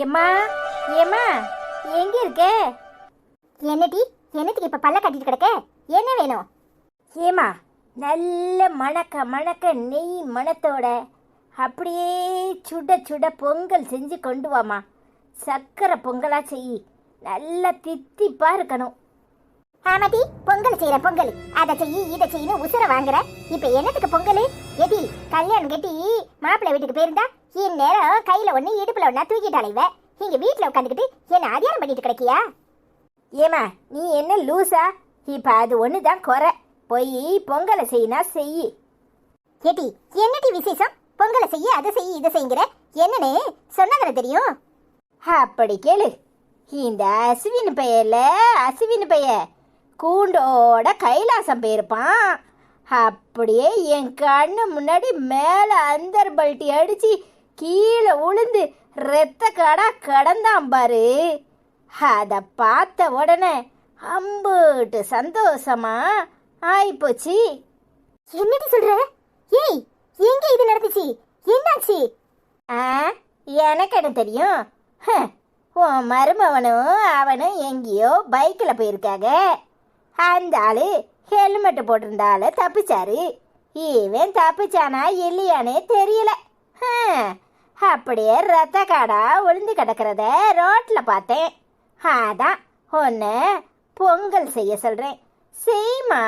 ஏம்மா? ஏம்மா? எங்க இருக்க? என்னடி? என்னத்துக்கு இப்ப பல்ல கட்டிட்டு கிடக்க? என்ன வேணும்? ஏம்மா நல்ல மணக்க மணக்க நெய் மணத்தோட அப்படியே சுட சுட பொங்கல் செஞ்சு கொண்டு வாமா சக்கரை பொங்கலா செய். நல்லா தித்திப்பா இருக்கணும். ஆமாடி பொங்கல் செய்யற பொங்கல். அதை செய்யி இதை செய்யணும் உசுர வாங்குற. இப்ப என்னத்துக்கு பொங்கல்? எதி கல்யாணம் கட்டி மாப்பிள்ளை வீட்டுக்கு போயிருந்தா இந்நேரம் கையில ஒண்ணு இடுப்புல ஒண்ணா தூக்கிட்டு அலைவ. இங்க வீட்டுல உட்காந்துக்கிட்டு என்ன அதிகாரம் பண்ணிட்டு கிடைக்கியா? ஏம்மா நீ என்ன லூசா? இப்ப அது ஒண்ணுதான் குறை. போய் பொங்கலை செய்யினா செய் கேட்டி என்னடி விசேஷம்? பொங்கலை செய்ய அதை செய்ய இதை செய்யுங்கிற? என்னன்னு சொன்னதானே தெரியும்? அப்படி கேளு. இந்த அசுவின் பெயர்ல அசுவின் பெயர். கூண்டோட கைலாசம் போயிருப்பான். அப்படியே என் கண்ணு முன்னாடி மேலே அந்தர் பல்ட்டி அடிச்சு கீழே உளுந்து ரத்த கடா கடந்தான் பாரு. அதை பார்த்த உடனே அம்புட்டு சந்தோஷமா ஆயிப்போச்சு. என்னடி சொல்ற? ஏய் எங்க இது நடந்துச்சு? என்னாச்சு? ஆ எனக்கு என்ன தெரியும்? உன் மருமவனும் அவனும் எங்கேயோ பைக்கில் போயிருக்காங்க. அந்த ஆளு ஹெல்மெட் போட்டிருந்த ஆளு தப்பிச்சாரு. இவன் தப்பிச்சானா இல்லையானே தெரியல. அப்படியே ரத்த காடா விழுந்து கிடக்கிறத ரோட்டில் பார்த்தேன். அதான் ஒன்று பொங்கல் செய்ய சொல்கிறேன் செய்மா?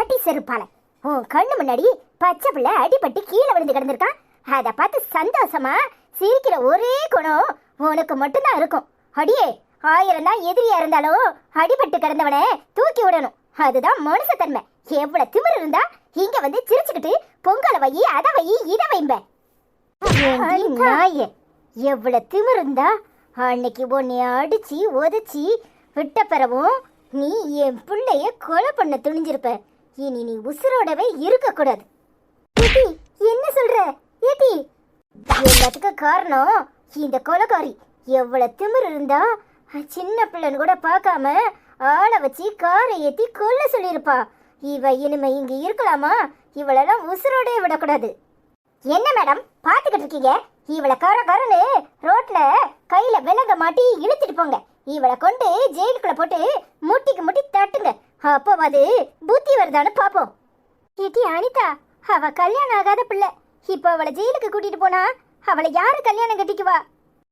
அடி செருப்பால உன் கண்ணு முன்னாடி பச்சை பிள்ளை அடிபட்டு கீழே விழுந்து கிடந்திருக்கான் அதை பார்த்து சந்தோஷமா சிரிக்கிற ஒரே குணம் உனக்கு மட்டும்தான் இருக்கும். அடியே ஆயிரம் தான் எதிரியா இருந்தாலும் அடிபட்டு கிடந்தவனை தூக்கி விடணும். அதுதான் மனுஷத்தன்மை. எவ்வளவு திமிர் இருந்தா இங்க வந்து சிரிச்சுக்கிட்டு பொங்கலை வை அதை வை இதை வைம்ப. நாயே எவ்வளவு திமிரு இருந்தா அன்னைக்கு உன்னை அடிச்சு உதைச்சி விட்ட பிறவும் நீ என் பிள்ளைய கொலை பண்ண துணிஞ்சிருப்ப. இனி நீ உசுரோடவே இருக்க கூடாது ஏடி என்ன சொல்ற? ஏடி எல்லாத்துக்கும் காரணம் இந்த கொலைகாரி. எவ்வளவு திமிரு இருந்தா சின்ன பிள்ளைன்னு கூட பார்க்காம ஆளை வச்சு காரை ஏத்தி கொல்ல சொல்லியிருப்பா. இவ இனிமே இங்க இருக்கலாமா? இவளெல்லாம் உசுரோடே விடக்கூடாது. என்ன மேடம் பாத்துக்கிட்டு இருக்கீங்க? இவளை கர காரன்னு ரோட்ல கையில விலங்க மாட்டி இழுத்துட்டு போங்க. இவளை கொண்டு ஜெயிலுக்குள்ள போட்டு முட்டிக்கு முட்டி தட்டுங்க. அப்போவாது புத்தி வருதான்னு பாப்போம். ஏட்டி அனிதா அவ கல்யாணம் ஆகாத பிள்ளை. இப்போ அவளை ஜெயிலுக்கு கூட்டிட்டு போனா அவளை யாரு கல்யாணம் கட்டிக்குவா?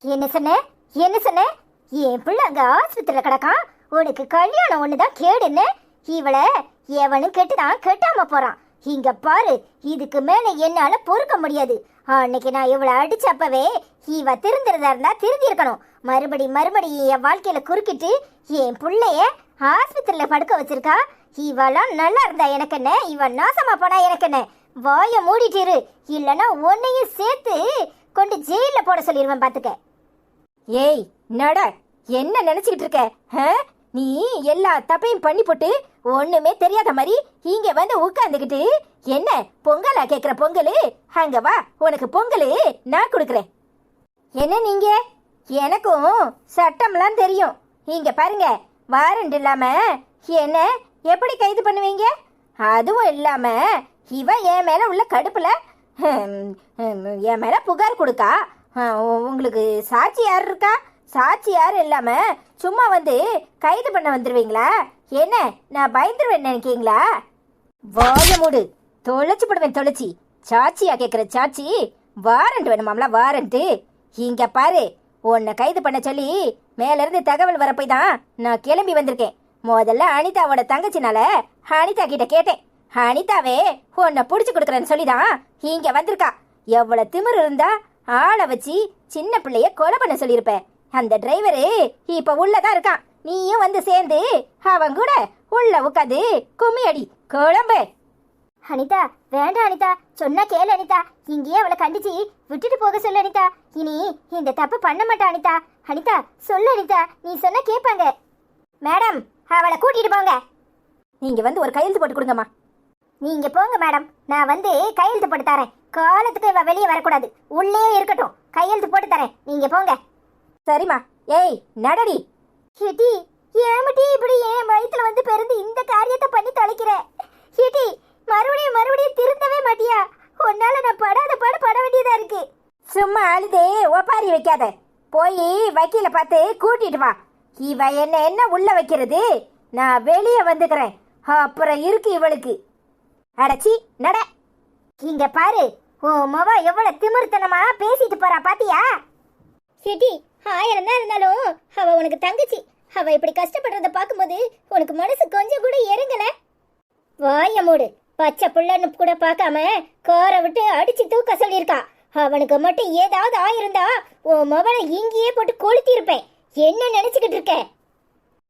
என்ன சொன்ன? என்ன சொன்ன? என் பிள்ளை அங்க ஆஸ்பத்திரியில கிடக்கான் உனக்கு கல்யாணம் ஒண்ணுதான் கேடுன்னு இவளை எவனும் கெட்டுதான் கெட்டாம போறான். இங்க பாரு இதுக்கு மேல என்னால பொறுக்க முடியாது. அன்னைக்கு நான் இவளை அடிச்சப்பவே இவ திருந்துறதா இருந்தா திருந்தி இருக்கணும் மறுபடி மறுபடி என் வாழ்க்கையில குறுக்கிட்டு என் பிள்ளைய ஆஸ்பத்திரியில படுக்க வச்சிருக்கா. இவெல்லாம் நல்லா இருந்தா எனக்கு என்ன இவன் நாசமா போனா எனக்கு என்ன வாய மூடிட்டிரு. இரு இல்லனா உன்னையும் சேர்த்து கொண்டு ஜெயில போட சொல்லிடுவேன் பாத்துக்க. ஏய் நட. என்ன நினைச்சுக்கிட்டு இருக்க? நீ எல்லா தப்பையும் பண்ணி போட்டு ஒண்ணுமே தெரியாத மாதிரி இங்க வந்து உட்காந்துக்கிட்டு என்ன பொங்கலா கேக்குற பொங்கலு? அங்க வா உனக்கு பொங்கலு நான் கொடுக்குறேன். என்ன நீங்க? எனக்கும் சட்டம்லாம் தெரியும். இங்க பாருங்க வாரண்ட் இல்லாம என்ன எப்படி கைது பண்ணுவீங்க? அதுவும் இல்லாம இவ என் மேல உள்ள கடுப்புல என் மேல புகார் கொடுக்கா. உ- உங்களுக்கு சாட்சி யார் இருக்கா? சாட்சி யாரும் இல்லாம சும்மா வந்து கைது பண்ண வந்துடுவீங்களா என்ன நான் பயந்துருவேன் நினைக்கீங்களா வாய மூடு. தொலைச்சு போடுவேன் தொலைச்சி. சாட்சியா கேக்குற சாட்சி. வாரண்ட் வேணுமாம்ல வாரண்ட்டு இங்க பாரு உன்னை கைது பண்ண சொல்லி மேலேருந்து தகவல் வரப்போய் தான் நான் கிளம்பி வந்திருக்கேன். முதல்ல அனிதாவோட தங்கச்சினால அனிதா கிட்ட கேட்டேன். அனிதாவே உன்னை பிடிச்சி கொடுக்குறேன்னு சொல்லிதான் இங்க வந்திருக்கா. எவ்வளவு திமிரு இருந்தா ஆளை வச்சு சின்ன பிள்ளைய கொலை பண்ண சொல்லியிருப்பேன். அந்த டிரைவரு இப்போ உள்ளதான் இருக்கான். நீயும் வந்து சேர்ந்து அவன் கூட உள்ள உட்காந்து கும்மியடி குழம்பு. அனிதா வேண்டாம் அனிதா சொன்னா கேளு அனிதா. இங்கேயே அவளை கண்டிச்சு விட்டுட்டு போக சொல்லு அனிதா. இனி இந்த தப்பு பண்ண மாட்டா அனிதா. அனிதா சொல்லு அனிதா. நீ சொன்னா கேட்பாங்க. மேடம் அவளை கூட்டிட்டு போங்க. நீங்க வந்து ஒரு கையெழுத்து போட்டு கொடுங்கம்மா. நீங்க போங்க மேடம். நான் வந்து கையெழுத்து போட்டு தரேன். காலத்துக்கு இவ வெளியே வரக்கூடாது. உள்ளே இருக்கட்டும். கையெழுத்து போட்டு தரேன். நீங்க போங்க. சரிம்மா. ஏய் நடடி. ஹிட்டி ஏமட்டி இப்படி என் வயிற்றுல வந்து பிறந்து இந்த காரியத்தை பண்ணி தொலைக்கிற. ஹிட்டி மறுபடியும் மறுபடியும் திருந்தவே மாட்டியா? உன்னால நான் படாத பாடு பட வேண்டியதா இருக்கு. சும்மா அழுதே ஒப்பாரி வைக்காத. போய் வக்கீல பார்த்து கூட்டிட்டு வா. இவ என்ன என்ன உள்ள வைக்கிறது? நான் வெளியே வந்துக்கிறேன். அப்புறம் இருக்கு இவளுக்கு. அடச்சி நட. இங்க பாரு உன் மவ எவ்வளவு திமிர்த்தனமா பேசிட்டு போறா பாத்தியா? சிட்டி ஆயிரம் தான் இருந்தாலும் அவ உனக்கு தங்கச்சி. அவ இப்படி கஷ்டப்படுறத பார்க்கும்போது உனக்கு மனசு கொஞ்சம் கூட இறங்கல. வாய மூடு. பச்சை புள்ளன்னு கூட பார்க்காம காரை விட்டு அடிச்சு தூக்க சொல்லியிருக்கா. அவனுக்கு மட்டும் ஏதாவது ஆயிருந்தா உன் மவனை இங்கேயே போட்டு கொளுத்தி இருப்பேன் என்ன நினைச்சுக்கிட்டு இருக்க?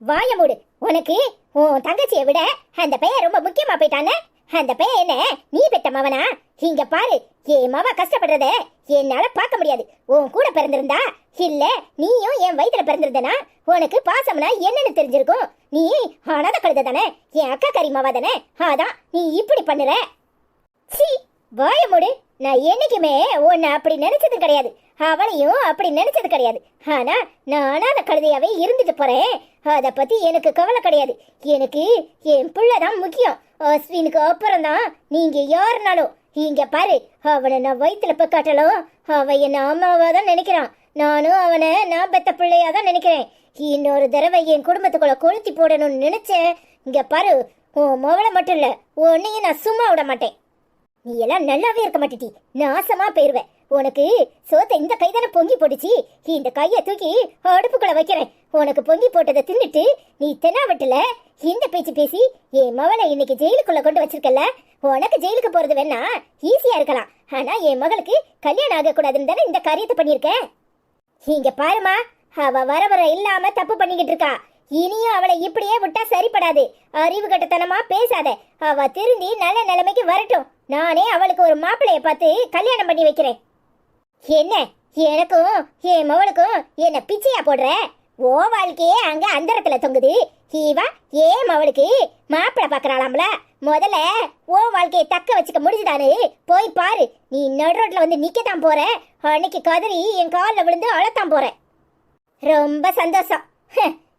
வாய மூடு. உனக்கு உன் தங்கச்சியை விட அந்த பையன் ரொம்ப முக்கியமா போயிட்டானே? அந்த பையன் என்ன? நீ பெத்த மவனா? இங்க பாரு என் மவ கஷ்டப்படுறத என்னால பார்க்க முடியாது. உன் கூட பிறந்திருந்தா இல்ல நீயும் என் வயிற்றுல பிறந்திருந்தனா உனக்கு பாசம்னா என்னன்னு தெரிஞ்சிருக்கும். நீ அனாத கழுத தானே? என் அக்கா கறி மாவா தானே? அதான் நீ இப்படி பண்ணுற. சி வாய மூடு. நான் என்னைக்குமே உன்னை அப்படி நினைச்சது கிடையாது. அவனையும் அப்படி நினைச்சது கிடையாது. ஆனா நான் அந்த கழுதையாவே இருந்துட்டு போறேன். அதை பத்தி எனக்கு கவலை கிடையாது. எனக்கு என் பிள்ளை தான் முக்கியம். அஸ்வினுக்கு அப்புறம் தான் நீங்க யாருனாலும். இங்க பாரு அவனை நான் வயிற்றுல போய் காட்டலும் அவன் என்ன அம்மாவா தான் நினைக்கிறான். நானும் அவனை நான் பெத்த பிள்ளையா தான் நினைக்கிறேன். இன்னொரு தடவை என் குடும்பத்துக்குள்ள கொளுத்தி போடணும்னு நினைச்சேன். இங்க பாரு உன் மவளை மட்டும் இல்ல உன்னையும் நான் சும்மா விட மாட்டேன். நீ எல்லாம் நல்லாவே இருக்க மாட்டேட்டி நாசமா போயிருவேன் உனக்கு சோத்த இந்த கைதான பொங்கி போட்டுச்சு. இந்த கைய தூக்கி அடுப்புக்குள்ள வைக்கிறேன். உனக்கு பொங்கி போட்டதை தின்னுட்டு நீ தென்னாவட்டுல இந்த பேச்சு பேசி என் மவனை இன்னைக்கு ஜெயிலுக்குள்ள கொண்டு வச்சிருக்கல உனக்கு ஜெயிலுக்கு போறது வேணா ஈஸியா இருக்கலாம். ஆனா என் மகளுக்கு கல்யாணம் ஆகக்கூடாதுன்னு தானே இந்த காரியத்தை பண்ணியிருக்கேன். இங்க பாருமா அவ வர வர இல்லாம தப்பு பண்ணிக்கிட்டு இருக்கா. இனியும் அவளை இப்படியே விட்டா சரிப்படாது. அறிவு கட்டத்தனமா பேசாத. அவ திருந்தி நல்ல நிலைமைக்கு வரட்டும். நானே அவளுக்கு ஒரு மாப்பிளைய பார்த்து கல்யாணம் பண்ணி வைக்கிறேன். என்ன? எனக்கும் என் மவளுக்கும் என்ன பிச்சையா போடுற? ஓ வாழ்க்கையே அங்க அந்தரத்துல தொங்குது. ஹீவா ஏன் மவளுக்கு மாப்பிள்ளை பாக்குறாளாம்ல? முதல்ல ஓ வாழ்க்கையை தக்க வச்சுக்க முடிஞ்சுதானு போய் பாரு. நீ நடுரோட்ல வந்து நிக்கத்தான் போற. அன்னைக்கு கதறி என் காலில் விழுந்து அழத்தான் போற. ரொம்ப சந்தோஷம்.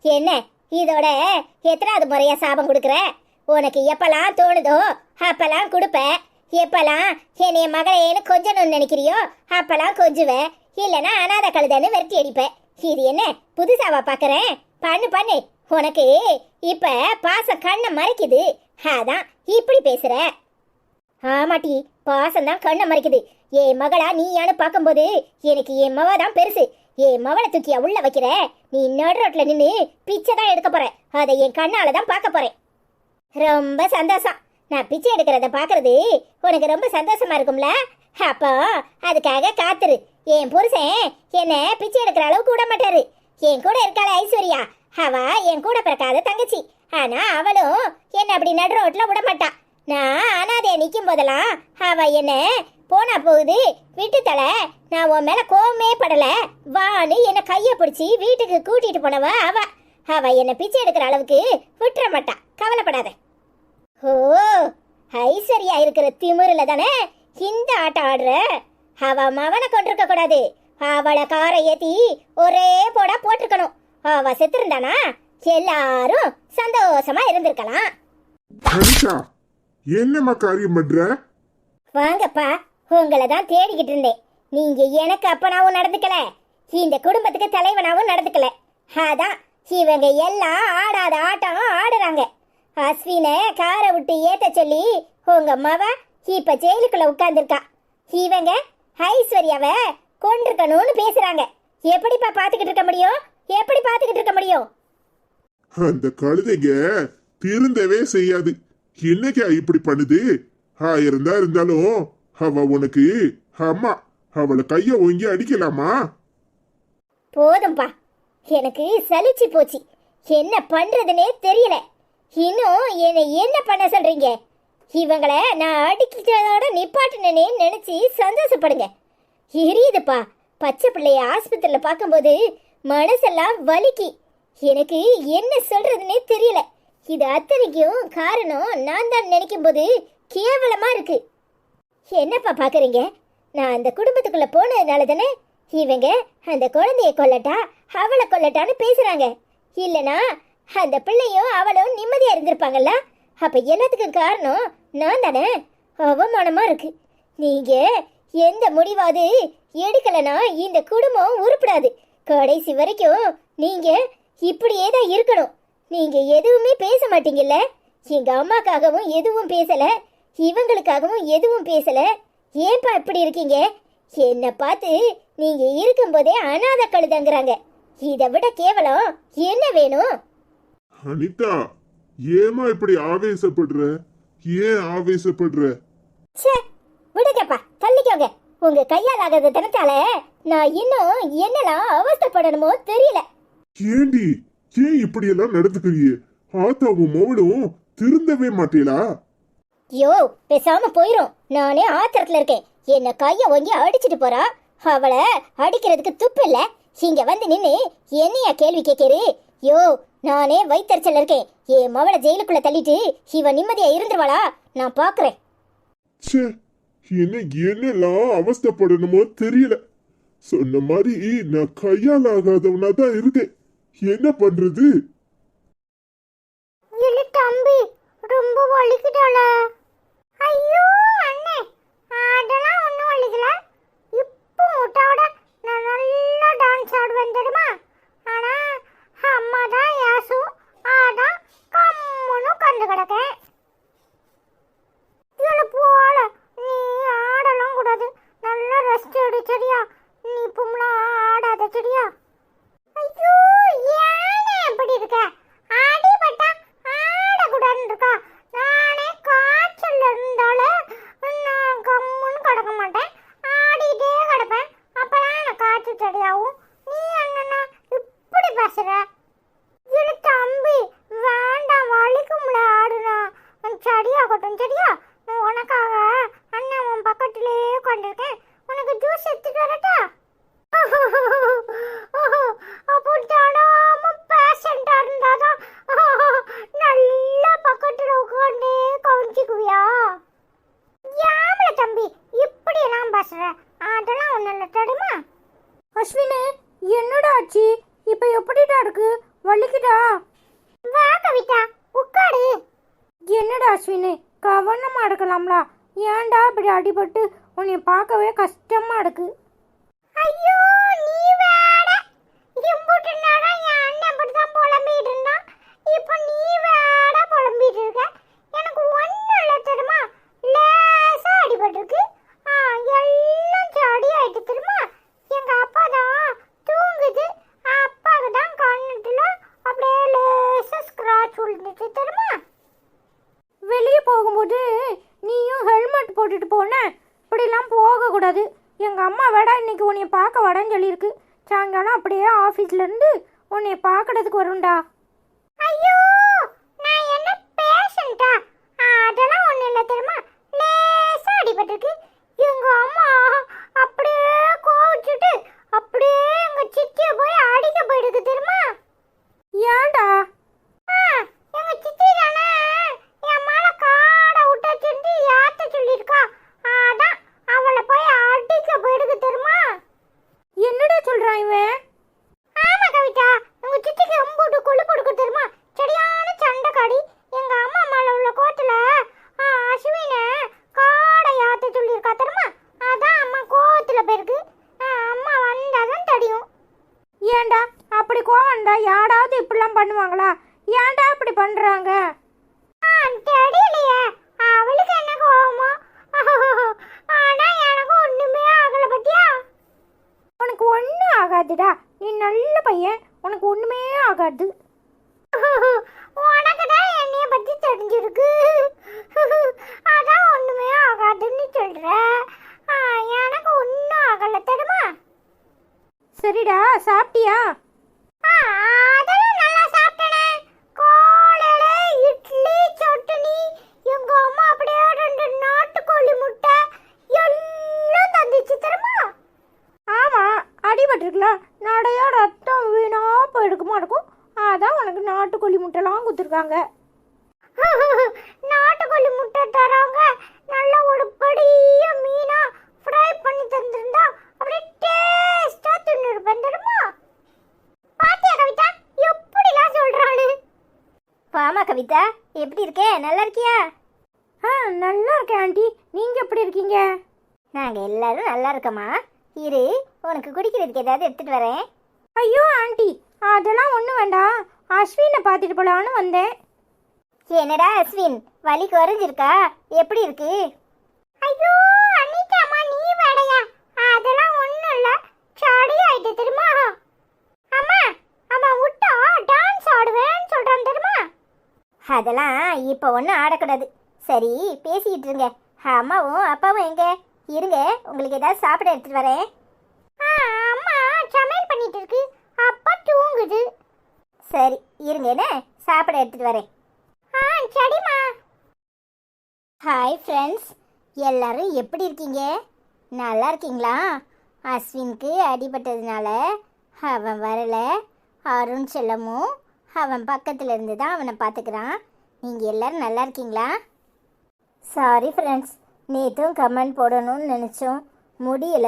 என்ன? இதோட எத்தனாவது முறையா சாபம் கொடுக்குற? உனக்கு எப்பெல்லாம் தோணுதோ அப்பெல்லாம் கொடுப்பேன் எப்பெல்லாம் என்னைய மகளையேன்னு கொஞ்சணும்னு நினைக்கிறியோ அப்பெல்லாம் கொஞ்சுவேன் இல்லைன்னா அனாத கழுதன்னு விரட்டி அடிப்பேன் இது என்ன புதுசாவா பார்க்குறேன் பண்ணு பண்ணு. உனக்கு இப்ப பாசம் கண்ணை மறைக்குது. அதான் இப்படி பேசுற. ஆமாட்டி பாசம் தான் கண்ணை மறைக்குது. என் மகளா நீயான்னு பார்க்கும்போது எனக்கு என் மவ தான் பெருசு. என் மவளை தூக்கியா உள்ள வைக்கிற? நீ நடு ரோட்டில் நின்று பிச்சை தான் எடுக்க போற. அதை என் கண்ணால தான் பார்க்க போறேன். ரொம்ப சந்தோஷம். நான் பிச்சை எடுக்கிறத பார்க்கறது உனக்கு ரொம்ப சந்தோஷமா இருக்கும்ல? அப்போ அதுக்காக காத்துரு. என் புருஷன் என்ன பிச்சை எடுக்கிற அளவுக்கு விட மாட்டாரு. என் கூட இருக்காள ஐஸ்வர்யா. அவ என் கூட பிறக்காத தங்கச்சி. ஆனா அவளும் என்ன அப்படி நடு ரோட்ல விட மாட்டா. நான் அனாதைய நிற்கும் போதெல்லாம் அவ என்ன போனா போகுது விட்டு தலை. நான் உன் மேல கோவமே படல. வான்னு என்ன கைய பிடிச்சி வீட்டுக்கு கூட்டிட்டு போனவ அவ. அவ என்ன பிச்சை எடுக்கிற அளவுக்கு விட்டுற மாட்டா. கவலைப்படாத. ஓ ஐஸ்வர்யா இருக்கிற திமிருல தானே இந்த ஆட்டம் ஆடுற? அவ மவனை கொண்டிருக்க கூடாது. அவளை காரை ஏத்தி ஒரே போடா போட்டிருக்கணும். அவ செத்துருந்தானா? எல்லாரும் சந்தோஷமா இருந்திருக்கலாம். என்னம்மா காரியம் பண்ற? வாங்கப்பா உங்களை தான் தேடிக்கிட்டு இருந்தேன். நீங்க எனக்கு அப்பனாவும் நடந்துக்கல. இந்த குடும்பத்துக்கு தலைவனாவும் நடந்துக்கல. அதான் இவங்க எல்லாம் ஆடாத ஆட்டம் ஆடுறாங்க. அஸ்வினை காரை விட்டு ஏத்த சொல்லி உங்க மவ இப்ப ஜெயிலுக்குள்ள உட்கார்ந்துருக்கா. இவங்க ஐஸ்வர்யாவை கொண்டிருக்கணும்னு பேசுறாங்க. எப்படிப்பா பாத்துக்கிட்டு இருக்க முடியும்? எப்படி பாத்துக்கிட்டு இருக்க முடியும்? அந்த கழுதைங்க திருந்தவே செய்யாது. என்னைக்கா இப்படி பண்ணுது? ஆயிரம் தான் இருந்தாலும் அவ உனக்கு அம்மா அவளை கைய ஓங்கி அடிக்கலாமா? போதும்பா. எனக்கு சலிச்சு போச்சு. என்ன பண்றதுனே தெரியல. இன்னும் என்னை என்ன பண்ண சொல்றீங்க? இவங்கள நான் அடிக்கிறதோட நிப்பாட்டினேன்னு நினச்சி சந்தோஷப்படுங்க. எரியுதுப்பா. பச்சை பிள்ளைய ஆஸ்பத்திரியில் பார்க்கும்போது மனசெல்லாம் வலிக்கு. எனக்கு என்ன சொல்கிறதுனே தெரியல. இது அத்தனைக்கும் காரணம் நான் தான் நினைக்கும் போது கேவலமா இருக்கு. என்னப்பா பாக்குறீங்க? நான் அந்த குடும்பத்துக்குள்ள போனதுனால தானே? இவங்க அந்த குழந்தைய கொல்லட்டா அவளை கொல்லட்டான்னு பேசுறாங்க. இல்லைனா அந்த பிள்ளையும் அவளும் நிம்மதியாக இருந்திருப்பாங்கல்ல? அப்போ எல்லாத்துக்கும் காரணம்? நான் தானே? அவமானமாக இருக்கு. நீங்கள் எந்த முடிவாது எடுக்கலைன்னா இந்த குடும்பம் உருப்படாது. கடைசி வரைக்கும் நீங்கள் இப்படியே தான் இருக்கணும். நீங்கள் எதுவுமே பேச மாட்டீங்கல்ல? எங்கள் அம்மாக்காகவும் எதுவும் பேசலை. இவங்களுக்காகவும் எதுவும் பேசலை. ஏன்பா இப்படி இருக்கீங்க? என்னை பார்த்து நீங்கள் இருக்கும்போதே அனாத கழுதங்கிறாங்க. இதை விட கேவலம். என்ன வேணும்? அனிதா ஏமா இப்படி ஆவேசப்படுற? ஏன் ஆவேசப்படுற? விடுங்கப்பா தள்ளிக்கோங்க. உங்க கையால் ஆகாத தினத்தால நான் இன்னும் என்னெல்லாம் அவஸ்தப்படணுமோ தெரியல. ஏண்டி ஏன் இப்படி எல்லாம் நடந்துக்கிறியே? ஆத்தாவும் மௌனும் திருந்தவே மாட்டீங்களா யோ பேசாம போயிரும். நானே ஆத்திரத்துல இருக்கேன். என்ன கைய வாங்கி அடிச்சிட்டு போறா? அவளை அடிக்கிறதுக்கு துப்பு இல்ல. இங்க வந்து நின்னு என்னையா கேள்வி கேட்கிறே? யோ நானே வைத்தறிச்சல் இருக்கேன். என் மவளை ஜெயிலுக்குள்ள தள்ளிட்டு இவ நிம்மதியா இருந்துருவாளா? நான் பாக்குறேன். ச்சே என்ன என்னெல்லாம் அவஸ்தப்படணுமோ தெரியல. சொன்ன மாதிரி நான் கையால் ஆகாதவனா தான் இருக்கேன். என்ன பண்றது? எனக்கு தம்பி ரொம்ப வலிக்குதாளா. பேசுற? எனக்கு அம்பு. வேண்டாம் வலிக்கும்ல ஆடுனா. சரியாகட்டும் சரியா? நல்லா இருக்கம்மா? இரு உனக்கு குடிக்கிறதுக்கு ஏதாவது எடுத்துகிட்டு வரேன். ஐயோ ஆண்டி அதெல்லாம் ஒன்றும் வேண்டாம். அஸ்வினை பார்த்துட்டு போலான்னு வந்தேன். என்னடா அஸ்வின் வலி குறைஞ்சிருக்கா? எப்படி இருக்கு? ஐயோ அனிதாமா நீ வாடையா? அதெல்லாம் ஒன்றும் இல்லை. சாடி ஆயிட்டு தெரியுமா? அம்மா அம்மா விட்டா டான்ஸ் ஆடுவேன்னு சொல்கிறான் தெரியுமா? அதெல்லாம் இப்போ ஒன்றும் ஆடக்கூடாது. சரி பேசிக்கிட்டு இருங்க. அம்மாவும் அப்பாவும் எங்கே? இருங்க உங்களுக்கு ஏதாவது சாப்பிட எடுத்துட்டு வரேன். அம்மா சமையல் பண்ணிட்டு இருக்கு. அப்பா தூங்குது. சரி இருங்க என்ன? சாப்பிட எடுத்துட்டு வரேன். ஆ சரிம்மா. ஹாய் ஃப்ரெண்ட்ஸ் எல்லாரும் எப்படி இருக்கீங்க? நல்லா இருக்கீங்களா? அஸ்வினுக்கு அடிபட்டதுனால அவன் வரல. அருண் செல்லமும் அவன் பக்கத்தில் இருந்து தான் அவனை பார்த்துக்கிறான். நீங்கள் எல்லாரும் நல்லா இருக்கீங்களா? சாரி ஃப்ரெண்ட்ஸ் நேற்றும் கமெண்ட் போடணும்னு நினச்சோம். முடியல.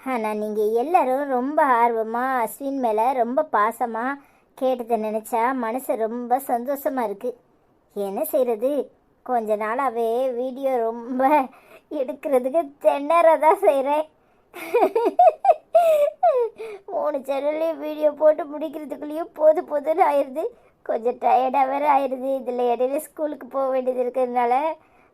ஆனால் நீங்கள் எல்லோரும் ரொம்ப ஆர்வமாக அஸ்வின் மேலே ரொம்ப பாசமாக கேட்டதை நினச்சா மனசு ரொம்ப சந்தோஷமாக இருக்குது என்ன செய்கிறது கொஞ்ச நாளாகவே வீடியோ ரொம்ப எடுக்கிறதுக்கு திணற தான் செய்கிறேன் மூணு சேனல்லையும் வீடியோ போட்டு முடிக்கிறதுக்குள்ளேயும் போது போதுன்னு ஆயிடுது கொஞ்சம் டயர்டாக வேறு ஆயிடுது இதில் இடையில ஸ்கூலுக்கு போக வேண்டியது இருக்கிறதுனால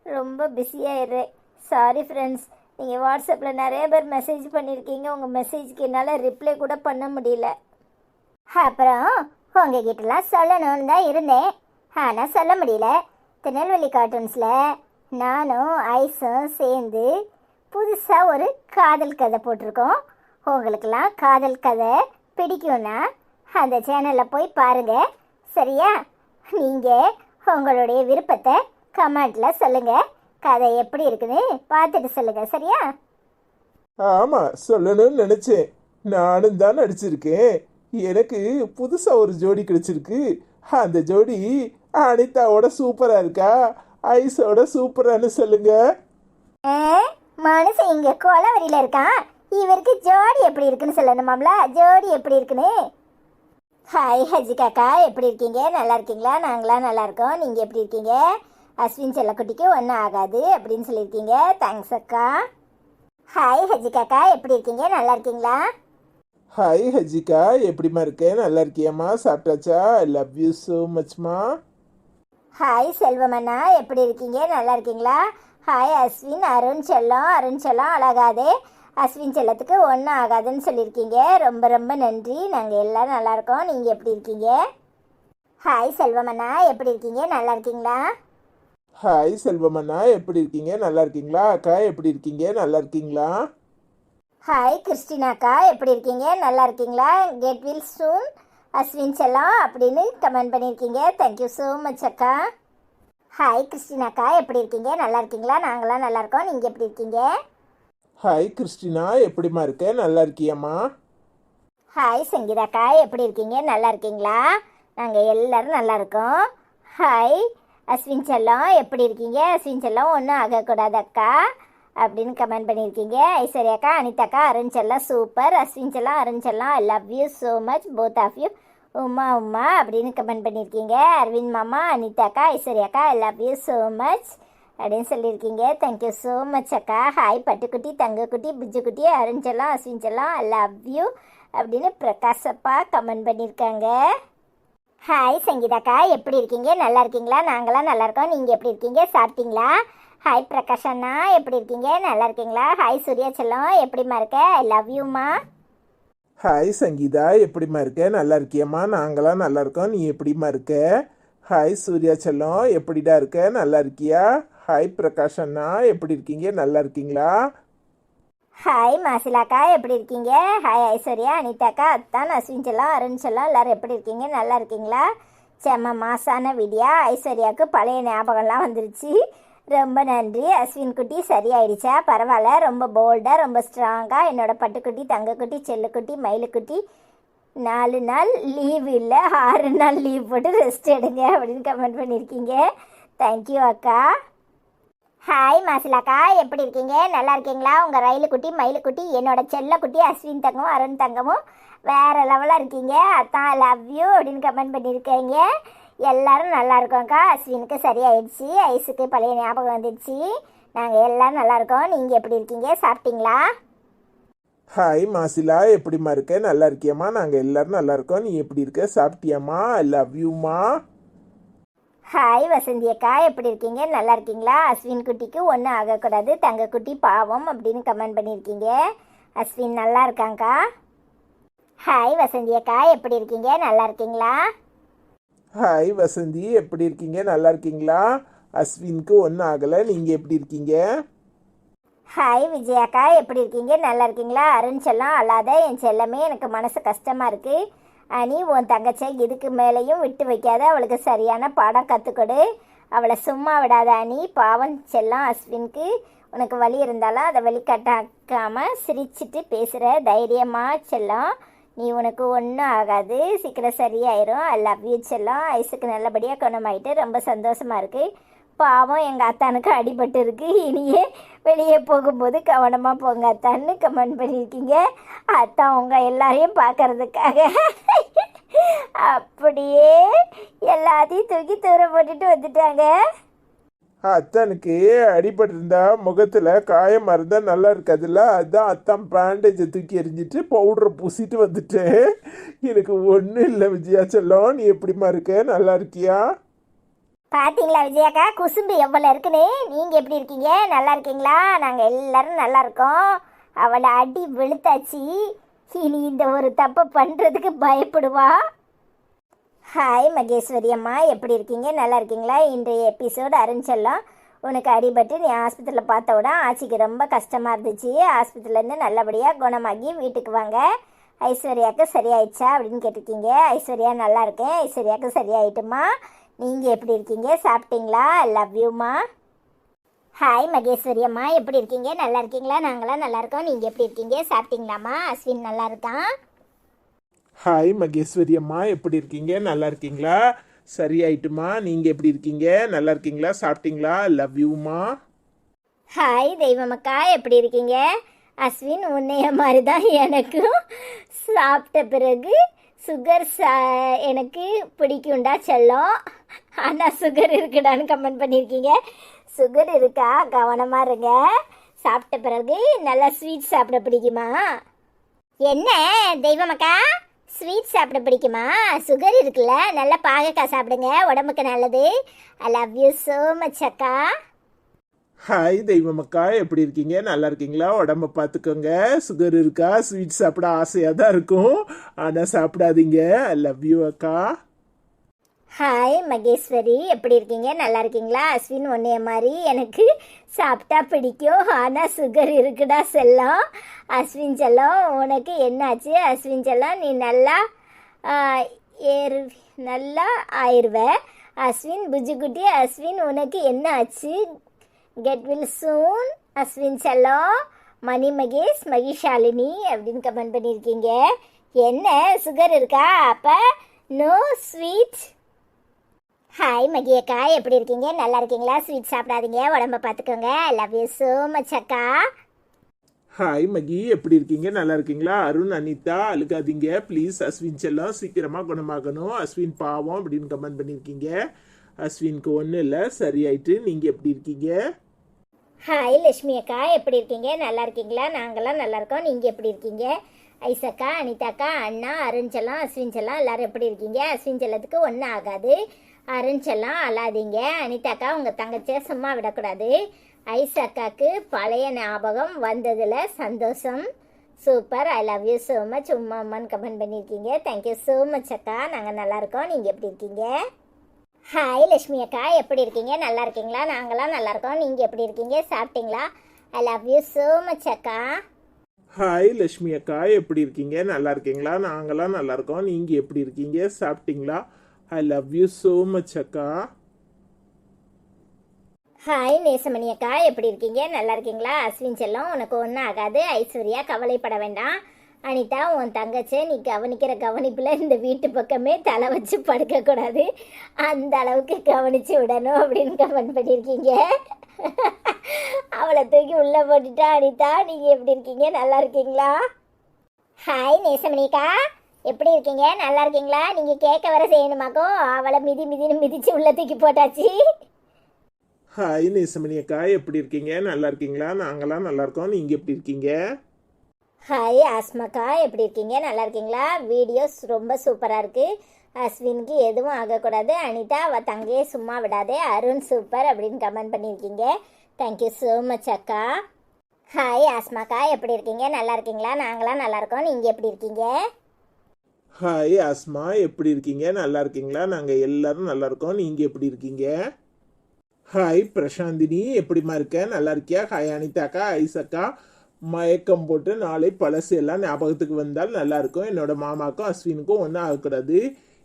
ரொம்ப பிஸியாகிடுறேன் சாரி ஃப்ரெண்ட்ஸ் நீங்கள் வாட்ஸ்அப்பில் நிறைய பேர் மெசேஜ் பண்ணியிருக்கீங்க உங்கள் மெசேஜ்க்கு என்னால் ரிப்ளை கூட பண்ண முடியல. அப்புறம் உங்ககிட்டலாம் சொல்லணும்னு தான் இருந்தேன். ஆனால் சொல்ல முடியல. திருநெல்வேலி கார்ட்டூன்ஸில் நானும் ஐஸும் சேர்ந்து புதுசாக ஒரு காதல் கதை போட்டிருக்கோம். உங்களுக்கெல்லாம் காதல் கதை பிடிக்கும்னா அந்த சேனலில் போய் பாருங்கள் சரியா? நீங்கள் உங்களுடைய விருப்பத்தை கமெண்ட்டில் சொல்லுங்கள் கதை எப்படி இருக்குன்னு பார்த்துட்டு சொல்லுங்கள் சரியா? ஆமா சொல்லணும்னு நினைச்சேன். நானும் தான் நடிச்சிருக்கேன். எனக்கு புதுசா ஒரு ஜோடி கிடைச்சிருக்கு. அந்த ஜோடி அனிதாவோட சூப்பரா இருக்கா? ஐஸோட சூப்பரான்னு சொல்லுங்க. மனுஷன் இங்கே கொலவரியில் இருக்கான் இவருக்கு ஜோடி எப்படி இருக்குன்னு சொல்லணுமாம்ல? ஜோடி எப்படி இருக்குன்னு? ஹாய் ஹஜி காக்கா எப்படி இருக்கீங்க? நல்லா இருக்கீங்களா? நாங்களாம் நல்லா இருக்கோம். நீங்கள் எப்படி இருக்கீங்க? அஸ்வின் செல்லக்குட்டிக்கு ஒன்றும் ஆகாது அப்படின்னு சொல்லியிருக்கீங்க. தேங்க்ஸ் அக்கா. ஹாய் ஹஜி காக்கா. எப்படி இருக்கீங்க? நல்லா இருக்கீங்களா? ஹாய் ஹஜிகா எப்படிம்மா இருக்கேன் நல்லா இருக்கியாம்மா? சாப்பிட்டாச்சா? ஐ லவ் யூ ஸோ மச்மா ஹாய் செல்வமண்ணா எப்படி இருக்கீங்க? நல்லா இருக்கீங்களா? ஹாய் அஸ்வின். அருண் செல்லம். அருண் செல்லம் அழகாதே அஸ்வின் செல்லத்துக்கு ஒன்றும் ஆகாதுன்னு சொல்லியிருக்கீங்க. ரொம்ப ரொம்ப நன்றி. நாங்கள் எல்லோரும் நல்லா இருக்கோம். நீங்கள் எப்படி இருக்கீங்க? ஹாய் செல்வமண்ணா எப்படி இருக்கீங்க? நல்லா இருக்கீங்களா? ஹாய் செல்வமண்ணா எப்படி இருக்கீங்க? நல்லா இருக்கீங்களா? அக்கா எப்படி இருக்கீங்க? நல்லா இருக்கீங்களா? ஹாய் கிறிஸ்டினாக்கா எப்படி இருக்கீங்க? நல்லா இருக்கீங்களா? கெட் வில் சூன் அஸ்வின் செல்லம் அப்படின்னு கமெண்ட் பண்ணியிருக்கீங்க. தேங்க்யூ ஸோ மச் அக்கா. ஹாய் கிறிஸ்டினாக்கா எப்படி இருக்கீங்க? நல்லா இருக்கீங்களா? நாங்களாம் நல்லா இருக்கோம். நீங்கள் எப்படி இருக்கீங்க? ஹாய் கிறிஸ்டினா எப்படிம்மா இருக்க? நல்லா இருக்கியாம்மா? ஹாய் சங்கீதாக்கா எப்படி இருக்கீங்க? நல்லா இருக்கீங்களா? நாங்கள் எல்லாரும் நல்லா இருக்கோம். ஹாய் அஸ்வின் செல்லம் எப்படி இருக்கீங்க? அஸ்வின் செல்லம் ஒன்றும் ஆகக்கூடாது அக்கா அப்படின்னு கமெண்ட் பண்ணியிருக்கீங்க. ஐஸ்வர்யாக்கா அனிதாக்கா அருண் செல்லம் சூப்பர். அஸ்வின் செல்லம் அருண் செல்லம் I love you so much both of you Uma Uma அப்படின்னு கமெண்ட் பண்ணியிருக்கீங்க. அரவிந்த் மாமா அனிதாக்கா ஐஸ்வர்யாக்கா I love you so much அப்படின்னு சொல்லியிருக்கீங்க. தேங்க்யூ ஸோ மச் அக்கா. ஹாய் பட்டுக்குட்டி தங்கக்குட்டி புஜ்ஜுக்குட்டி அருண் செல்லம் அஸ்வின் செல்லம் ஐ லவ் யூ அப்படின்னு பிரகாஷப்பா கமெண்ட் பண்ணியிருக்காங்க. ஹாய் சங்கீதாக்கா. எப்படி இருக்கீங்க? நல்லா இருக்கீங்களா? நாங்களாம் நல்லா இருக்கோம். நீங்கள் எப்படி இருக்கீங்க? சாப்பிட்டீங்களா? ஹாய் பிரகாஷ் அண்ணா. எப்படி இருக்கீங்க? நல்லா இருக்கீங்களா? ஹாய் சூர்யா செல்லம். எப்படிம்மா இருக்க? ஐ லவ் யூம்மா ஹாய் சங்கீதா. எப்படிம்மா இருக்க? நல்லா இருக்கியம்மா. நாங்களாம் நல்லா இருக்கோம். நீ எப்படிம்மா இருக்க? ஹாய் சூர்யா செல்லம். எப்படிடா இருக்க? நல்லா இருக்கியா? ஹாய் பிரகாஷ் அண்ணா. எப்படி இருக்கீங்க? நல்லா இருக்கீங்களா? ஹாய் மாசிலாக்கா எப்படி இருக்கீங்க? ஹாய் ஐஸ்வர்யா அனிதாக்கா அத்தான் அஸ்வின் அருண்செல்லாம் அருண் எப்படி இருக்கீங்க? நல்லா இருக்கீங்களா? செம்ம மாசான விடியா. ஐஸ்வர்யாவுக்கு பழைய ஞாபகம்லாம் வந்துருச்சு. ரொம்ப நன்றி. அஸ்வின் குட்டி சரியாயிடுச்சா? பரவாயில்ல. ரொம்ப போல்டாக ரொம்ப ஸ்ட்ராங்காக என்னோட பட்டுக்குட்டி தங்கக்குட்டி செல்லுக்குட்டி மயிலுக்குட்டி. நாலு நாள் லீவ் இல்லை. ஆறு நாள் லீவ் போட்டு ரெஸ்ட் எடுங்க அப்படின்னு கமெண்ட் பண்ணியிருக்கீங்க தேங்க்யூ அக்கா. ஹாய் மாசிலாக்கா. எப்படி இருக்கீங்க? நல்லா இருக்கீங்களா? உங்கள் ரயிலு குட்டி என்னோட செல்லக்குட்டி அஸ்வின் தங்கமும் அருண் தங்கமும் வேற லெவலாக இருக்கீங்க. அத்தான் லவ் யூ அப்படின்னு கமெண்ட் பண்ணியிருக்கீங்க எல்லோரும் நல்லா இருக்கோம்க்கா. அஸ்வினுக்கு சரியாயிடுச்சு. ஐஸுக்கு பழைய ஞாபகம் வந்துடுச்சு. நாங்கள் எல்லோரும் நல்லா இருக்கோம். நீங்கள் எப்படி இருக்கீங்க? சாப்பிட்டீங்களா? ஹாய் மாசிலா. எப்படிம்மா இருக்க? நல்லா இருக்கியம்மா? நாங்கள் எல்லாரும் நல்லா இருக்கோம். நீ எப்படி இருக்க? சாப்பிட்டியம்மா? லவ் யூம்மா ஹாய் வசந்தி அக்கா. எப்படி இருக்கீங்க? நல்லா இருக்கீங்களா? அஸ்வின் குட்டிக்கு ஒன்றும் ஆகக்கூடாது. தங்க குட்டி பாவம் அப்படின்னு கமெண்ட் பண்ணியிருக்கீங்க. அஸ்வின் நல்லா இருக்காங்க்கா ஹாய் வசந்தி அக்கா. எப்படி இருக்கீங்க? நல்லா இருக்கீங்களா? ஹாய் வசந்தி. எப்படி இருக்கீங்க? நல்லா இருக்கீங்களா? அஸ்வினுக்கு ஒன்றும் ஆகலை. நீங்கள் எப்படி இருக்கீங்க? ஹாய் விஜயாக்கா எப்படி இருக்கீங்க? நல்லா இருக்கீங்களா? அருண் செல்லம் அல்லாத என் செல்லமே எனக்கு மனசு கஷ்டமாக இருக்குது அனி உன் தங்கச்சியை இதுக்கு மேலேயும் விட்டு வைக்காத. அவளுக்கு சரியான பாடம் கற்றுக்கொடு அவளை சும்மா விடாத அனி. பாவம் செல்லம் அஸ்வினுக்கு உனக்கு வழி இருந்தாலும் அதை வெளிக்காட்டாக்காமல் சிரிச்சிட்டு பேசுகிற தைரியமாக செல்லம் நீ உனக்கு ஒன்றும் ஆகாது. சீக்கிரம் சரியாயிரும். ஐ லவ் யூ செல்லம். ஐஸுக்கு நல்லபடியாக குணமாயிட்டு ரொம்ப சந்தோஷமாக இருக்குது பாவம் எங்கள் அத்தானுக்கு அடிபட்டு இருக்கு இனியே வெளியே போகும்போது கவனமாக போங்க அத்தான்னு கமெண்ட் பண்ணியிருக்கீங்க. அத்தான் உங்கள் எல்லாரையும் பார்க்கறதுக்காக. அப்படியே எல்லாத்தையும் தூக்கி தூரம் போட்டுட்டு வந்துட்டாங்க. அத்தனுக்கு அடிபட்டிருந்தா முகத்தில் காயமாக இருந்தால் நல்லா இருக்காதுல்ல? அதான் அத்தான் பேண்டேஜை தூக்கி எறிஞ்சிட்டு பவுடரை பூசிட்டு வந்துட்டேன். எனக்கு ஒன்றும் இல்லை விஜயா செல்லம் நீ எப்படிம்மா இருக்க? நல்லா இருக்கியா? பார்த்தீங்களா விஜயாக்கா? குசும்பு எவ்வளோ இருக்குன்னு? நீங்கள் எப்படி இருக்கீங்க? நல்லா இருக்கீங்களா? நாங்கள் எல்லாரும் நல்லா இருக்கோம். அவளை அடி வெளுத்தாச்சு. இனி இந்த ஒரு தப்பை பண்ணுறதுக்கு பயப்படுவா? ஹாய் மகேஸ்வரி அம்மா. எப்படி இருக்கீங்க? நல்லா இருக்கீங்களா? இன்றைய எபிசோடு அருண்செல்லாம் உனக்கு அடிபட்டு நீ ஆஸ்பத்திரியில் பார்த்த உடனே ஆச்சிக்கு ரொம்ப கஷ்டமாக இருந்துச்சு. ஆஸ்பத்திரியிலேருந்து நல்லபடியாக குணமாகி வீட்டுக்கு வாங்க. ஐஸ்வர்யாவுக்கு சரியாயிடுச்சா அப்படின்னு கேட்டிருக்கீங்க. ஐஸ்வர்யா நல்லா இருக்கேன். ஐஸ்வர்யாவுக்கு சரியாயிட்டுமா? நீங்கள் எப்படி இருக்கீங்க? சாப்பிட்டீங்களா? லவ் யூமா ஹாய் மகேஸ்வரி அம்மா. எப்படி இருக்கீங்க? நல்லா இருக்கீங்களா? நாங்களாம் நல்லா இருக்கோம். நீங்கள் எப்படி இருக்கீங்க? சாப்பிட்டீங்களாம்மா? அஸ்வின் நல்லா இருக்கான் ஹாய் மகேஸ்வரி அம்மா. எப்படி இருக்கீங்க? நல்லா இருக்கீங்களா? சரியாயிட்டுமா? நீங்கள் எப்படி இருக்கீங்க? நல்லா இருக்கீங்களா? சாப்பிட்டீங்களா? லவ் யூமா ஹாய் தெய்வமக்கா எப்படி இருக்கீங்க? அஸ்வின் உன்னைய மாதிரி தான் எனக்கும் சாப்பிட்ட பிறகு சுகர் சா எனக்கு பிடிக்கும்டா செல்லம். ஆனால் சுகர் இருக்குடான்னு கமெண்ட் பண்ணியிருக்கீங்க. சுகர் இருக்கா? கவனமாக இருங்க. சாப்பிட்ட பிறகு நல்லா ஸ்வீட் சாப்பிட பிடிக்குமா? என்ன தெய்வமக்கா? ஸ்வீட் சாப்பிட பிடிக்குமா? சுகர் இருக்குல்ல நல்லா பாகக்காய் சாப்பிடுங்க. உடம்புக்கு நல்லது. I love you so much அக்கா. ஹாய் தெய்வமக்கா. எப்படி இருக்கீங்க? நல்லா இருக்கீங்களா? உடம்ப பார்த்துக்கோங்க சுகர் இருக்கா? ஸ்வீட் சாப்பிட ஆசையாக தான் இருக்கும். ஆனால் சாப்பிடாதீங்க. லவ் யூ அக்கா. ஹாய் மகேஸ்வரி. எப்படி இருக்கீங்க? நல்லா இருக்கீங்களா? அஸ்வின் ஒன்றைய மாதிரி எனக்கு சாப்பிட்டா பிடிக்கும். ஆனால் சுகர் இருக்குடா செல்லம். அஸ்வின் செல்லம் உனக்கு என்னாச்சு? அஸ்வின் செல்லம் நீ நல்லா ஏறு நல்லா ஆயிடுவ அஸ்வின் புஜுக்குட்டி அஸ்வின் உனக்கு என்ன ஆச்சு கெட் வில் சூன் அஸ்வின் செல்லோ மணி மகேஷ் மகிஷாலினி அப்படின்னு கமெண்ட் பண்ணியிருக்கீங்க என்ன சுகர் இருக்கா? அப்போ நோ ஸ்வீட் ஹாய் மகியக்கா எப்படி இருக்கீங்க? நல்லா இருக்கீங்களா? ஸ்வீட் சாப்பிடாதீங்க உடம்ப பார்த்துக்கோங்க லவ் யூ ஸோ மச் அக்கா. ஹாய் மகி எப்படி இருக்கீங்க? நல்லா இருக்கீங்களா? அருண் அனிதா அழுகாதீங்க. ப்ளீஸ் அஸ்வின் செல்லம் சீக்கிரமாக குணமாகணும். அஸ்வின் பாவம் அப்படின்னு கமெண்ட் பண்ணியிருக்கீங்க அஸ்வினுக்கு ஒன்றும் இல்லை சரியாயிட்டு நீங்கள் எப்படி இருக்கீங்க? ஹாய் லட்சுமி அக்கா. எப்படி இருக்கீங்க? நல்லா இருக்கீங்களா? நாங்களாம் நல்லா இருக்கோம். நீங்கள் எப்படி இருக்கீங்க? ஐசக்கா அனிதாக்கா அண்ணா அருண் அஸ்வின்செல்லாம் அஸ்வின் எல்லாரும் எப்படி இருக்கீங்க? அஸ்வின் செல்லத்துக்கு ஒன்றும் ஆகாது. அருண் செல்லம் அழாதீங்க. அனிதாக்கா உங்கள் தங்கச்சியை சும்மா விடக்கூடாது. ஐசக்காக்கு பழைய ஞாபகம் வந்ததில் சந்தோஷம். Super I love you so much Uma அம்மான்னு கமெண்ட் பண்ணியிருக்கீங்க. தேங்க்யூ ஸோ மச் அக்கா. நாங்கள் நல்லாயிருக்கோம் நீங்கள் எப்படி இருக்கீங்க? ஹாய் லட்சுமி அக்கா. எப்படி இருக்கீங்க? நல்லா இருக்கீங்களா? நாங்களாம் நல்லா இருக்கோம். நீங்கள் எப்படி இருக்கீங்க? சாப்பிட்டீங்களா? I love you so much அக்கா. ஹாய் லட்சுமி அக்கா. எப்படி இருக்கீங்க? நல்லா இருக்கீங்களா? நாங்களாம் நல்லா இருக்கோம். நீங்கள் எப்படி இருக்கீங்க? சாப்பிட்டீங்களா? I love you so much அக்கா. ஹாய் நேசமணி அக்கா. எப்படி இருக்கீங்க? நல்லா இருக்கீங்களா? அஸ்வின் செல்லம் உனக்கு ஒன்றும் ஆகாது. ஐஸ்வர்யா கவலைப்பட வேண்டாம். அனிதா உன் தங்கச்சி நீ கவனிக்கிற கவனிப்பில் இந்த வீட்டு பக்கமே தலை வச்சு படுக்கக்கூடாது. அந்த அளவுக்கு கவனித்து விடணும் அப்படின்னு கமெண்ட் பண்ணியிருக்கீங்க. அவளை தூக்கி உள்ளே போட்டுட்டா அனிதா நீங்கள் எப்படி இருக்கீங்க? நல்லா இருக்கீங்களா? ஹாய் நேசமணிக்கா. எப்படி இருக்கீங்க? நல்லா இருக்கீங்களா? நீங்கள் கேட்க வர செய்யணுமாக்கோ? அவளை மிதி மிதின்னு மிதித்து உள்ள தூக்கி போட்டாச்சு. ஹாய் நேசமணி அக்கா எப்படி இருக்கீங்க? நல்லா இருக்கீங்களா? நாங்களாம் நல்லா இருக்கோம். நீங்கள் எப்படி இருக்கீங்க? ஹாய் ஆஸ்மாக்கா எப்படி இருக்கீங்க? நல்லா இருக்கீங்களா? வீடியோஸ் ரொம்ப சூப்பராக இருக்குது அஸ்வினுக்கு எதுவும் ஆகக்கூடாது. அனிதா அவள் தங்கையே சும்மா விடாதே. அருண் சூப்பர் அப்படின்னு கமெண்ட் பண்ணியிருக்கீங்க. தேங்க்யூ ஸோ மச் அக்கா. ஹாய் ஆஸ்மாக்கா எப்படி இருக்கீங்க? நல்லா இருக்கீங்களா? நாங்களாம் நல்லா இருக்கோம். நீங்கள் எப்படி இருக்கீங்க? ஹாய் அஸ்மா எப்படி இருக்கீங்க? நல்லா இருக்கீங்களா? நாங்கள் எல்லாரும் நல்லா இருக்கோம். நீங்கள் எப்படி இருக்கீங்க? ஹாய் பிரசாந்தினி எப்படிம்மா இருக்க? நல்லா இருக்கியா? ஹாய் அனிதாக்கா ஐசக்கா மயக்கம் போட்டு நாளை பழசு எல்லாம் ஞாபகத்துக்கு வந்தால் நல்லா இருக்கும் என்னோட மாமாக்கும் அஸ்வினுக்கும் ஒன்றும் ஆகக்கூடாது.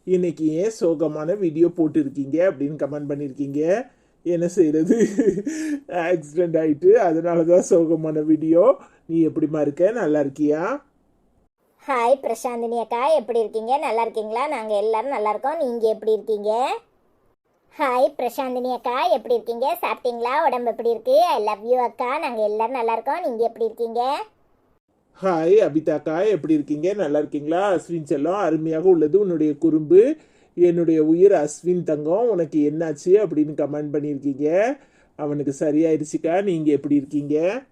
இன்னைக்கு ஏன் சோகமான வீடியோ போட்டிருக்கீங்க அப்படின்னு கமெண்ட் பண்ணியிருக்கீங்க என்ன செய்கிறது ஆக்சிடெண்ட் ஆயிட்டு அதனால தான் சோகமான வீடியோ நீ எப்படிம்மா இருக்க? நல்லா இருக்கியா? ஹாய் பிரசாந்தினி அக்கா. எப்படி இருக்கீங்க? நல்லா இருக்கீங்களா? நாங்கள் எல்லாரும் நல்லா இருக்கோம். நீங்கள் எப்படி இருக்கீங்க? ஹாய் பிரசாந்தினி அக்கா. எப்படி இருக்கீங்க? சாப்பிட்டீங்களா? உடம்பு எப்படி இருக்கு? ஐ லவ் யூ அக்கா. நாங்கள் எல்லாரும் நல்லா இருக்கோம். நீங்கள் எப்படி இருக்கீங்க? ஹாய் அபிதாக்கா எப்படி இருக்கீங்க? நல்லா இருக்கீங்களா? அஸ்வின் செல்லம் அருமையாக உள்ளது. உன்னுடைய குறும்பு என்னுடைய உயிர் அஸ்வின் தங்கம். உனக்கு என்னாச்சு அப்படின்னு கமெண்ட் பண்ணியிருக்கீங்க. அவனுக்கு சரியாயிருச்சுக்கா. நீங்கள் எப்படி இருக்கீங்க?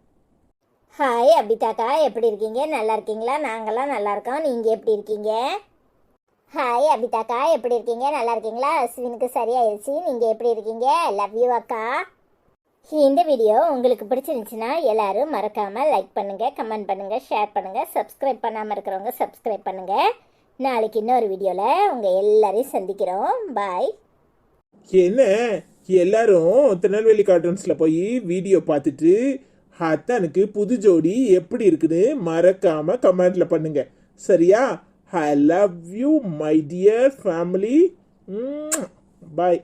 ஹாய் அபிதாக்கா எப்படி இருக்கீங்க? நல்லா இருக்கீங்களா? நாங்களாம் நல்லா இருக்கோம். நீங்கள் எப்படி இருக்கீங்க? ஹாய் அபிதாக்கா எப்படி இருக்கீங்க? நல்லா இருக்கீங்களா? அஸ்வினுக்கு சரியாயிருச்சு நீங்கள் எப்படி இருக்கீங்க? லவ் யூ அக்கா. இந்த வீடியோ உங்களுக்கு பிடிச்சிருந்துச்சுன்னா எல்லாரும் மறக்காமல் லைக் பண்ணுங்கள் கமெண்ட் பண்ணுங்கள் ஷேர் பண்ணுங்கள் சப்ஸ்கிரைப் பண்ணாமல் இருக்கிறவங்க சப்ஸ்கிரைப் பண்ணுங்கள் நாளைக்கு இன்னொரு வீடியோவில் உங்கள் எல்லாரையும் சந்திக்கிறோம். பாய் என்ன? எல்லாரும் திருநெல்வேலி கார்ட்டூன்ஸில் போய் வீடியோ பார்த்துட்டு அத்தனுக்கு புது ஜோடி எப்படி இருக்குன்னு மறக்காமல் கமெண்டில் பண்ணுங்கள் சரியா? I love you my dear family bye